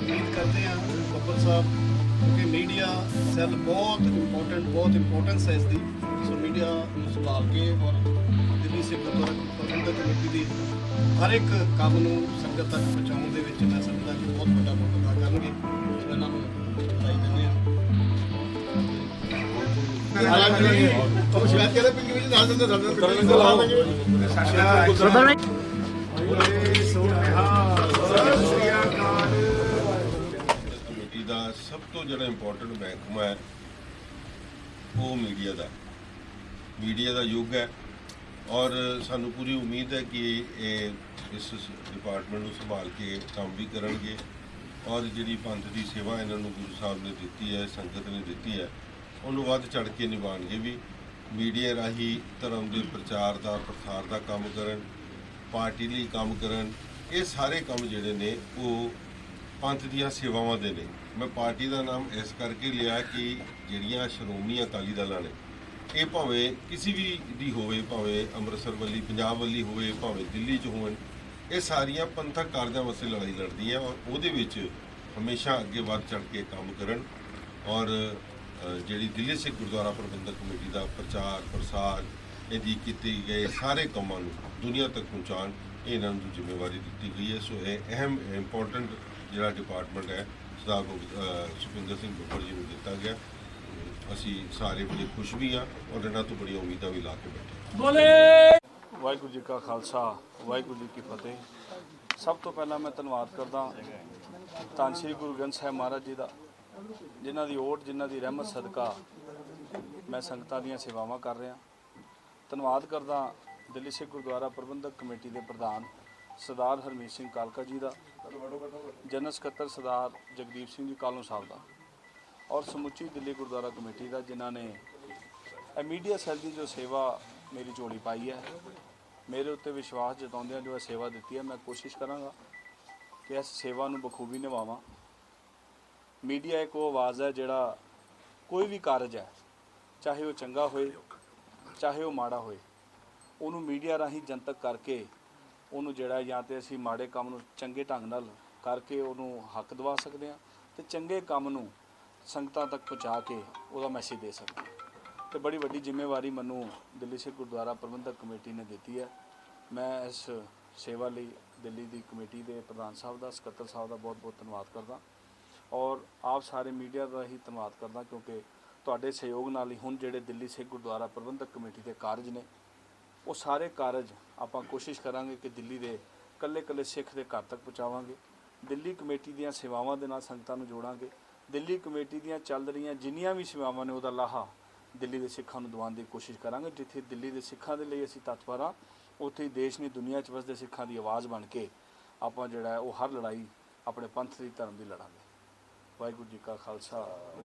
ਉਮੀਦ ਕਰਦੇ ਹਾਂ ਬੱਬਰ ਸਾਹਿਬ ਕਿਉਂਕਿ ਮੀਡੀਆ ਸੈੱਲ ਬਹੁਤ ਇੰਪੋਰਟੈਂਟ ਬਹੁਤ ਇੰਪੋਰਟੈਂਸ ਹੈ ਇਸ ਦੀ ਸੋ ਮੀਡੀਆ ਨੂੰ ਸੰਭਾਲ ਕੇ ਔਰ ਦਿੱਲੀ ਸਿੱਖ ਪ੍ਰਬੰਧਕ ਕਮੇਟੀ ਦੀ ਹਰ ਇੱਕ ਕੰਮ ਨੂੰ ਸੰਗਤ ਤੱਕ ਪਹੁੰਚਾਉਣ ਦੇ ਵਿੱਚ ਮੈਂ ਸਮਝਦਾ ਕਿ ਬਹੁਤ ਵੱਡਾ ਰੋਲ ਅਦਾ ਕਰਨਗੇ। ਸੋ ਇਹਨਾਂ ਨੂੰ ਵਧਾਈ ਦਿੰਦੇ ਹਾਂ। ਉਹ ਸ਼ਿਕਾਇਤ ਕਰੇ ਪਿੰਡ ਵਿੱਚ ਦੱਸ ਦਿੰਦੇ ਦੱਸ ਕਮੇਟੀ ਸਭ ਤੋਂ ਜਿਹੜਾ ਇੰਪੋਰਟੈਂਟ ਮਹਿਕਮਾ ਹੈ ਉਹ ਮੀਡੀਆ ਦਾ। ਮੀਡੀਆ ਦਾ ਯੁੱਗ ਹੈ ਔਰ ਸਾਨੂੰ ਪੂਰੀ ਉਮੀਦ ਹੈ ਕਿ ਇਹ ਇਸ ਡਿਪਾਰਟਮੈਂਟ ਨੂੰ ਸੰਭਾਲ ਕੇ ਕੰਮ ਵੀ ਕਰਨਗੇ ਔਰ ਜਿਹੜੀ ਪੰਥ ਦੀ ਸੇਵਾ ਇਹਨਾਂ ਨੂੰ ਗੁਰੂ ਸਾਹਿਬ ਨੇ ਦਿੱਤੀ ਹੈ, ਸੰਗਤ ਨੇ ਦਿੱਤੀ ਹੈ, ਉਹਨੂੰ ਵੱਧ ਚੜ ਕੇ ਨਿਭਾਉਣਗੇ ਵੀ ਮੀਡੀਆ ਰਾਹੀਂ ਧਰਮ ਦੇ ਪ੍ਰਚਾਰ ਦਾ, ਪ੍ਰਸਾਰ ਦਾ ਕੰਮ ਕਰਨ, ਪਾਰਟੀ ਲਈ ਕੰਮ ਕਰਨ, ਇਹ ਸਾਰੇ ਕੰਮ ਜਿਹੜੇ ਨੇ ਉਹ ਪੰਥ ਦੀਆਂ ਸੇਵਾਵਾਂ ਦੇ ਨੇ। ਮੈਂ ਪਾਰਟੀ ਦਾ ਨਾਮ ਇਸ ਕਰਕੇ ਲਿਆ ਕਿ ਜਿਹੜੀਆਂ ਸ਼੍ਰੋਮਣੀ ਅਕਾਲੀ ਦਲਾਂ ਨੇ, ਇਹ ਭਾਵੇਂ ਕਿਸੇ ਵੀ ਦੀ ਹੋਵੇ, ਭਾਵੇਂ ਅੰਮ੍ਰਿਤਸਰ ਵੱਲੀ, ਪੰਜਾਬ ਵੱਲੀ ਹੋਵੇ, ਭਾਵੇਂ ਦਿੱਲੀ 'ਚ ਹੋਣ, ਇਹ ਸਾਰੀਆਂ ਪੰਥਕ ਕਾਰਜਾਂ ਵਾਸਤੇ ਲੜਾਈ ਲੜਦੀਆਂ ਔਰ ਉਹਦੇ ਵਿੱਚ ਹਮੇਸ਼ਾ ਅੱਗੇ ਵੱਧ ਚੜ ਕੇ ਕੰਮ ਕਰਨ ਔਰ ਜਿਹੜੀ ਦਿੱਲੀ ਸਿੱਖ ਗੁਰਦੁਆਰਾ ਪ੍ਰਬੰਧਕ ਕਮੇਟੀ ਦਾ ਪ੍ਰਚਾਰ, ਪ੍ਰਸਾਰ ਇਹਦੀ ਕੀਤੀ ਗਏ ਸਾਰੇ ਕੰਮਾਂ ਨੂੰ ਦੁਨੀਆ ਤੱਕ ਪਹੁੰਚਾਉਣ ਇਹਨਾਂ ਨੂੰ ਜ਼ਿੰਮੇਵਾਰੀ ਦਿੱਤੀ ਗਈ ਹੈ। ਸੋ ਇਹ ਅਹਿਮ ਇੰਪੋਰਟੈਂਟ ਜਿਹੜਾ ਡਿਪਾਰਟਮੈਂਟ ਹੈ ਸਰਦਾਰ ਭੁਗ- ਅ, ਸੁਖਵਿੰਦਰ ਸਿੰਘ ਬੱਬਰ ਜੀ ਨੂੰ ਦਿੱਤਾ ਗਿਆ। ਅਸੀਂ ਸਾਰੇ ਬੜੇ ਖੁਸ਼ ਵੀ ਹਾਂ ਔਰ ਇਹਨਾਂ ਤੋਂ ਬੜੀਆਂ ਉਮੀਦਾਂ ਵੀ ਲਾ ਕੇ ਬੈਠੇ ਵਾਹਿਗੁਰੂ ਜੀ ਕਾ ਖਾਲਸਾ ਵਾਹਿਗੁਰੂ ਜੀ ਕੀ ਫਤਿਹ। ਸਭ ਤੋਂ ਪਹਿਲਾਂ ਮੈਂ ਧੰਨਵਾਦ ਕਰਦਾ ਧੰਨ ਸ੍ਰੀ ਗੁਰੂ ਗ੍ਰੰਥ ਸਾਹਿਬ ਮਹਾਰਾਜ ਜੀ ਦਾ ਜਿਨ੍ਹਾਂ ਦੀ ਓਟ ਜਿਨ੍ਹਾਂ ਦੀ ਰਹਿਮਤ ਸਦਕਾ ਮੈਂ ਸੰਗਤਾਂ ਦੀਆਂ ਸੇਵਾਵਾਂ ਕਰ ਰਿਹਾ। ਧੰਨਵਾਦ ਕਰਦਾ ਦਿੱਲੀ ਸਿੱਖ ਗੁਰਦੁਆਰਾ ਪ੍ਰਬੰਧਕ ਕਮੇਟੀ ਦੇ ਪ੍ਰਧਾਨ ਸਰਦਾਰ ਹਰਮੀਤ ਸਿੰਘ ਕਾਲਕਾ ਜੀ ਦਾ, ਜਨਰਲ ਸਕੱਤਰ ਸਰਦਾਰ ਜਗਦੀਪ ਸਿੰਘ ਜੀ ਕਾਲੋਂ ਸਾਹਿਬ ਦਾ ਔਰ ਸਮੁੱਚੀ ਦਿੱਲੀ ਗੁਰਦੁਆਰਾ ਕਮੇਟੀ ਦਾ, ਜਿਨ੍ਹਾਂ ਨੇ ਇਹ ਮੀਡੀਆ ਸੈੱਲ ਦੀ ਜੋ ਸੇਵਾ ਮੇਰੀ ਝੋਲੀ ਪਾਈ ਹੈ, ਮੇਰੇ ਉੱਤੇ ਵਿਸ਼ਵਾਸ ਜਤਾਉਂਦਿਆਂ ਜੋ ਇਹ ਸੇਵਾ ਦਿੱਤੀ ਹੈ, ਮੈਂ ਕੋਸ਼ਿਸ਼ ਕਰਾਂਗਾ ਕਿ ਇਸ ਸੇਵਾ ਨੂੰ ਬਖੂਬੀ ਨਿਭਾਵਾਂ। ਮੀਡੀਆ ਇੱਕ ਉਹ ਆਵਾਜ਼ ਹੈ ਜਿਹੜਾ ਕੋਈ ਵੀ ਕਾਰਜ ਹੈ, ਚਾਹੇ ਉਹ ਚੰਗਾ ਹੋਏ, ਚਾਹੇ ਉਹ ਮਾੜਾ ਹੋਏ, ਉਹਨੂੰ ਮੀਡੀਆ ਰਾਹੀਂ ਜਨਤਕ ਕਰਕੇ ਉਹਨੂੰ ਜਿਹੜਾ ਜਾਂ ਤੇ ਅਸੀਂ ਮਾੜੇ ਕੰਮ ਨੂੰ ਚੰਗੇ ਢੰਗ ਨਾਲ ਕਰਕੇ ਉਹਨੂੰ ਹੱਕ ਦਿਵਾ ਸਕਦੇ ਹਾਂ ਤੇ ਚੰਗੇ ਕੰਮ ਨੂੰ ਸੰਗਤਾਂ ਤੱਕ ਪਹੁੰਚਾ ਕੇ ਉਹਦਾ ਮੈਸੇਜ ਦੇ ਸਕਦੇ ਹਾਂ। ਤੇ ਬੜੀ ਵੱਡੀ ਜ਼ਿੰਮੇਵਾਰੀ ਮੈਨੂੰ ਦਿੱਲੀ ਸਿੱਖ ਗੁਰਦੁਆਰਾ ਪ੍ਰਬੰਧਕ ਕਮੇਟੀ ਨੇ ਦਿੱਤੀ ਹੈ। ਮੈਂ ਇਸ ਸੇਵਾ ਲਈ ਦਿੱਲੀ ਦੀ ਕਮੇਟੀ ਦੇ ਪ੍ਰਧਾਨ ਸਾਹਿਬ ਦਾ, ਸਕੱਤਰ ਸਾਹਿਬ ਦਾ ਬਹੁਤ-ਬਹੁਤ ਧੰਨਵਾਦ ਕਰਦਾ ਔਰ ਆਪ ਸਾਰੇ ਮੀਡੀਆ ਦਾ ਹੀ ਧੰਨਵਾਦ ਕਰਦਾ ਕਿਉਂਕਿ ਤੁਹਾਡੇ ਸਹਿਯੋਗ ਨਾਲ ਹੀ ਹੁਣ ਜਿਹੜੇ ਦਿੱਲੀ ਸਿੱਖ ਗੁਰਦੁਆਰਾ ਪ੍ਰਬੰਧਕ ਕਮੇਟੀ ਦੇ ਕਾਰਜ ਨੇ ਉਹ ਸਾਰੇ ਕਾਰਜ ਆਪਾਂ ਕੋਸ਼ਿਸ਼ ਕਰਾਂਗੇ ਕਿ ਦਿੱਲੀ ਦੇ ਕੱਲੇ-ਕੱਲੇ ਸਿੱਖ ਦੇ ਘਰ ਤੱਕ ਪਹੁੰਚਾਵਾਂਗੇ। ਦਿੱਲੀ ਕਮੇਟੀ ਦੀਆਂ ਸੇਵਾਵਾਂ ਦੇ ਨਾਲ ਸੰਗਤਾਂ ਨੂੰ ਜੋੜਾਂਗੇ। ਦਿੱਲੀ ਕਮੇਟੀ ਦੀਆਂ ਚੱਲ ਰਹੀਆਂ ਜਿੰਨੀਆਂ ਵੀ ਸੇਵਾਵਾਂ ਨੇ ਉਹਦਾ ਲਾਹਾ ਦਿੱਲੀ ਦੇ ਸਿੱਖਾਂ ਨੂੰ ਦਿਵਾਉਣ ਦੀ ਕੋਸ਼ਿਸ਼ ਕਰਾਂਗੇ। ਜਿੱਥੇ ਦਿੱਲੀ ਦੇ ਸਿੱਖਾਂ ਦੇ ਲਈ ਅਸੀਂ ਤਤਪਰ ਹਾਂ, ਉੱਥੇ ਹੀ ਦੇਸ਼ ਨੇ ਦੁਨੀਆ 'ਚ ਵਸਦੇ ਸਿੱਖਾਂ ਦੀ ਆਵਾਜ਼ ਬਣ ਕੇ ਆਪਾਂ ਜਿਹੜਾ ਉਹ ਹਰ ਲੜਾਈ ਆਪਣੇ ਪੰਥ ਦੀ ਧਰਮ ਦੀ ਲੜਾਂਗੇ। ਵਾਹਿਗੁਰੂ ਜੀ ਕਾ ਖਾਲਸਾ।